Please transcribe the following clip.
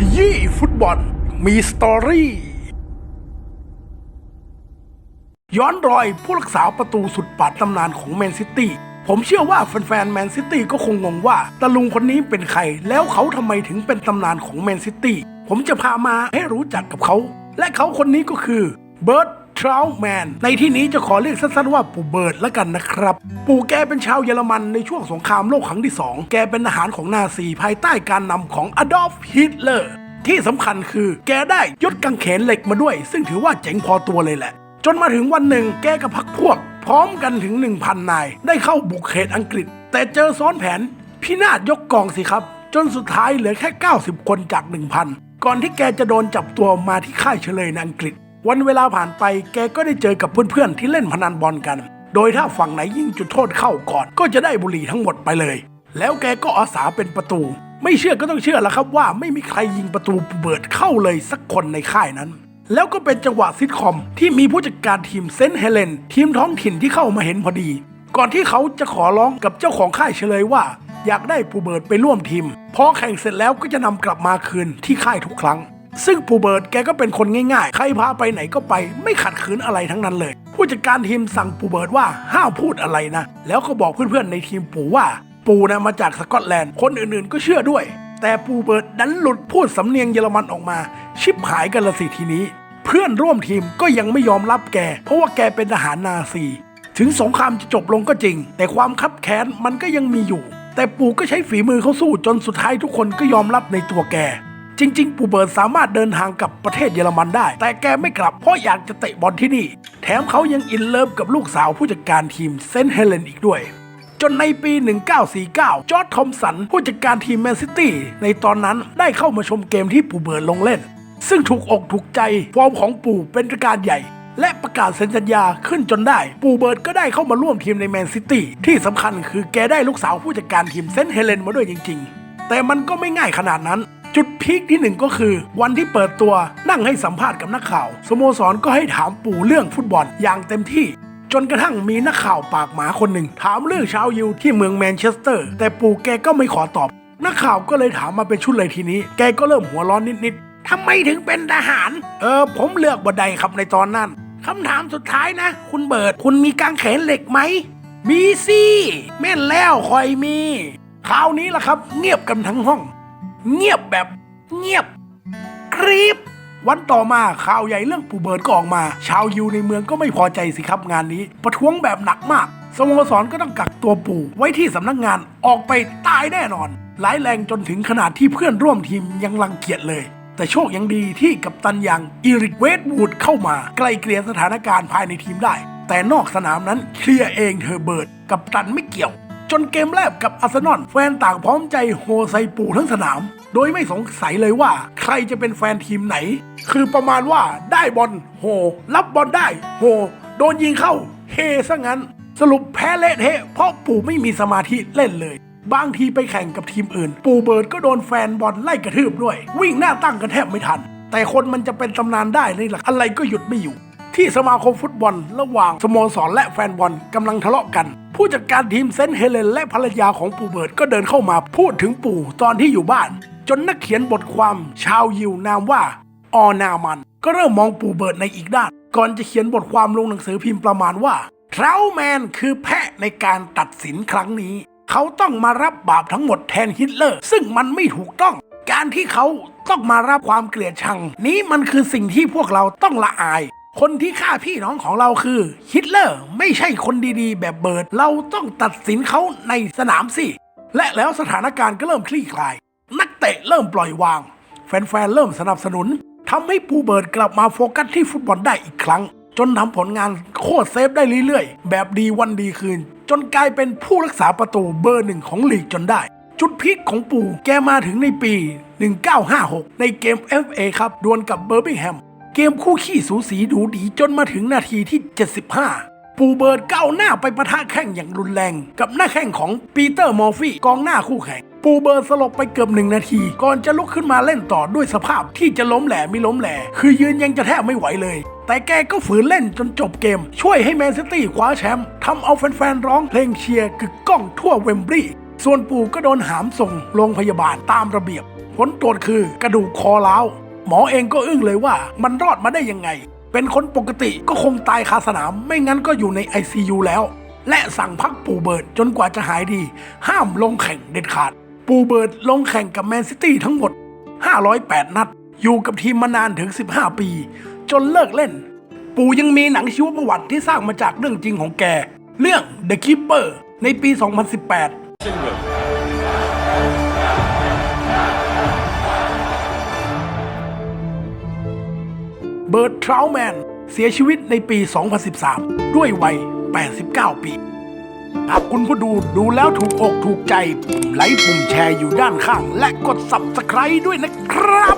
ขยี้ฟุตบอล มีสตอรี่ ย้อนรอยผู้รักษาประตูสุดปาดตำนานของแมนซิตี้ ผมเชื่อว่าแฟนๆแมนซิตี้ก็คงงงว่าตะลุงคนนี้เป็นใคร แล้วเขาทำไมถึงเป็นตำนานของแมนซิตี้ ผมจะพามาให้รู้จักกับเขา และเขาคนนี้ก็คือเบิร์ต ทราวแมนในที่นี้จะขอเรียกสั้นๆว่าปู่เบิร์ดแล้วกันนะครับ ปู่แกเป็นชาวเยอรมันในช่วงสงครามโลกครั้งที่สองแกเป็นทหารของนาซีภายใต้การนำของอดอล์ฟฮิตเลอร์ที่สำคัญคือแกได้ยศกังเขนเหล็กมาด้วย ซึ่งถือว่าเจ๋งพอตัวเลยแหละ จนมาถึงวันหนึ่งแกกับพักพวก พร้อมกันถึง 1,000 นาย ได้เข้าบุกเขตอังกฤษ แต่เจอซ้อนแผน พินาศยกกองสิครับ จนสุดท้ายเหลือแค่ 90 คนจาก 1,000 ก่อนที่แกจะโดนจับตัวมาที่ค่ายเฉลยในอังกฤษ วันเวลาผ่านไปแกก็ได้เจอกับเพื่อนๆที่เล่นพนันบอลกัน โดยถ้าฝั่งไหนยิงจุดโทษเข้าก่อน ก็จะได้บุหรี่ทั้งหมดไปเลย แล้วแกก็อาสาเป็นประตู ไม่เชื่อก็ต้องเชื่อแล้วครับว่าไม่มีใครยิงประตูเบิดเข้าเลยสักคนในค่ายนั้น แล้วก็เป็นจังหวะซิทคอมที่มีผู้จัดการทีมเซนต์เฮเลนทีมท้องถิ่นที่เข้ามาเห็นพอดี ก่อนที่เขาจะขอร้องกับเจ้าของค่ายเฉลยว่า อยากได้ปูเบิร์ดไปร่วมทีมพอแข่งเสร็จแล้วก็จะนำกลับมาคืนที่ค่ายทุกครั้ง ซึ่งปูเบิร์ดแกก็เป็นคนง่ายๆ ใครพาไปไหนก็ไป ไม่ขัดขืนอะไรทั้งนั้นเลย ผู้จัดการทีมสั่งปูเบิร์ดว่าห้ามพูดอะไรนะ แล้วก็บอกเพื่อนๆในทีมปูว่า ปูนะมาจากสกอตแลนด์ คนอื่นๆก็เชื่อด้วย แต่ปูเบิร์ดดันหลุดพูดสำเนียงเยอรมันออกมา ชิบหายกันละสิทีนี้ เพื่อนร่วมทีมก็ยังไม่ยอมรับแก เพราะว่าแกเป็นทหารนาซี ถึงสงครามจะจบลงก็จริง แต่ความคับแค้นมันก็ยังมีอยู่ แต่ปู่ก็ใช้ฝีมือเขาสู้จนสุดท้ายทุกคนก็ยอมรับในตัวแก จริง ๆ ปูเบิร์ดสามารถเดินทางกลับประเทศเยอรมันได้ แต่แกไม่กลับเพราะอยากจะเตะบอลที่นี่ แถมเขายังอินเลิฟกับลูกสาวผู้จัดการทีมเซนเฮเลนอีกด้วย จนในปี 1949 จอร์ดทอมสัน ผู้จัดการทีมแมนซิตี้ในตอนนั้นได้เข้ามาชมเกมที่ปูเบิร์ดลงเล่น ซึ่งถูกอกถูกใจฟอร์มของปู่เป็นประการใหญ่และประกาศเซ็นสัญญาขึ้นจนได้ ปู่เบิร์ดก็ได้เข้ามาร่วมทีมในแมนซิตี้ที่สำคัญคือแกได้ลูกสาวผู้จัดการทีมเซนเฮเลนมาด้วยจริง ๆ แต่มันก็ไม่ง่ายขนาดนั้น จุดพีคที่หนึ่งก็คือ วันที่เปิดตัวนั่งให้สัมภาษณ์กับนักข่าว สโมสรก็ให้ถามปู่เรื่องฟุตบอลอย่างเต็มที่จนกระทั่งมีนักข่าวปากหมาคนหนึ่ง ถามเรื่องชาวยิวที่เมืองแมนเชสเตอร์ แต่ปู่แกก็ไม่ขอตอบ นักข่าวก็เลยถามมาเป็นชุดเลยทีนี้ แกก็เริ่มหัวร้อนนิดๆทำไมถึงเป็นทหาร เออ ผมเลือกบันไดครับในตอนนั้นคำถามสุดท้ายนะ คุณเบิร์ดคุณมีกางเขนเหล็กไหม มีสิแม่นแล้วคอยมีคราวนี้ล่ะครับ เงียบกันทั้งห้อง เงียบแบบเงียบกรีบวันต่อมาข่าวใหญ่เรื่องปู่เบิร์ดก็ออกมา ชาวยิวในเมืองก็ไม่พอใจสิครับงานนี้ ประท้วงแบบหนักมากสโมสรก็ต้องกักตัวปู่ไว้ที่สำนักงานออกไปตายแน่นอนร้ายแรงจนถึงขนาดที่เพื่อนร่วมทีมยังรังเกียจเลย แต่โชคยังดีที่กัปตันอย่างอีริกเวดวูดเข้ามาไกลเกลี่ยสถานการณ์ภายในทีมได้ แต่นอกสนามนั้นเคลียร์เองเธอเบิร์ดกัปตันไม่เกี่ยว จนเกมแรกกับอาร์เซนอลแฟนต่างพร้อมใจโฮใสปูทั้งสนาม โดยไม่สงสัยเลยว่าใครจะเป็นแฟนทีมไหน คือประมาณว่าได้บอลโฮรับบอลได้โฮโดนยิงเข้า เฮซะงั้น สรุปแพ้เละเทะเพราะปู่ไม่มีสมาธิเล่นเลย บางทีไปแข่งกับทีมอื่น ปู่เบิร์ดก็โดนแฟนบอลไล่กระทืบด้วย วิ่งหน้าตั้งกันแทบไม่ทัน แต่คนมันจะเป็นตำนานได้ในหลักอะไรก็หยุดไม่อยู่ ที่สมาคมฟุตบอลระหว่างสโมสรและแฟนบอลกำลังทะเลาะกัน ผู้จัดการทีมเซนเฮเลนและภรรยาของปู่เบิร์ดก็เดินเข้ามาพูดถึงปู่ตอนที่อยู่บ้าน จนนักเขียนบทความชาวยิวนามว่าออนามัน ก็เริ่มมองปู่เบิร์ดในอีกด้าน ก่อนจะเขียนบทความลงหนังสือพิมพ์ประมาณว่าทราแมนคือแพะในการตัดสินครั้งนี้ เขาต้องมารับบาปทั้งหมดแทนฮิตเลอร์ ซึ่งมันไม่ถูกต้อง การที่เขาต้องมารับความเกลียดชัง นี้มันคือสิ่งที่พวกเราต้องละอาย คนที่ฆ่าพี่น้องของเราคือฮิตเลอร์ไม่ใช่คนดีๆ แบบเบิร์ด เราต้องตัดสินเขาในสนามสิ และแล้วสถานการณ์ก็เริ่มคลี่คลาย นักเตะเริ่มปล่อยวาง แฟนๆ เริ่มสนับสนุนทำให้ปูเบิร์ดกลับมาโฟกัสที่ฟุตบอลได้อีกครั้ง จนทำผลงานโคตรเซฟได้เรื่อยๆ แบบดีวันดีคืน จนกลายเป็นผู้รักษาประตูเบอร์หนึ่งของลีกจนได้ จุดพีคของปู่แกมาถึงในปี 1956 ในเกม FA ครับดวลกับเบอร์บิงแฮม เกมคู่ขี้สูสีดูดีจนมาถึงนาทีที่ 75 ปูเบิร์ดก้าวหน้าไปประทะแข่งอย่างรุนแรง กับหน้าแข่งของปีเตอร์มอร์ฟี่กองหน้าคู่แข่ง ปูเบิร์ดสลบไปเกือบหนึ่งนาที ก่อนจะลุกขึ้นมาเล่นต่อด้วยสภาพที่จะล้มแหล่ไม่ล้มแหล่คือยืนยังจะแทบไม่ไหวเลย แต่แกก็ฝืนเล่นจนจบเกม ช่วยให้แมนซิตี้คว้าแชมป์ทำเอาแฟนๆร้องเพลงเชียร์กึกก้องทั่วเวมบลีย์ส่วนปู่ก็โดนหามส่งโรงพยาบาลตามระเบียบ ผลตรวจคือกระดูกคอร้าว หมอเองก็อึ้งเลยว่ามันรอดมาได้ยังไง เป็นคนปกติก็คงตายคาสนาม ไม่งั้นก็อยู่ใน ICU แล้ว และสั่งพักปูเบิร์ดจนกว่าจะหายดี ห้ามลงแข่งเด็ดขาด ปูเบิร์ดลงแข่งกับแมนซิตี้ทั้งหมด 508 นัด อยู่กับทีมมานานถึง 15 ปี จนเลิกเล่น ปูยังมีหนังชีวประวัติที่สร้างมาจากเรื่องจริงของแก เรื่อง The Keeper ในปี 2018 เบิร์ตทราวแมน เสียชีวิตในปี 2013 ด้วยวัย 89 ปี หากคุณผู้ดูดูแล้วถูกอกถูกใจ ปุ่มไลค์ปุ่มแชร์อยู่ด้านข้าง และกด Subscribe ด้วยนะครับ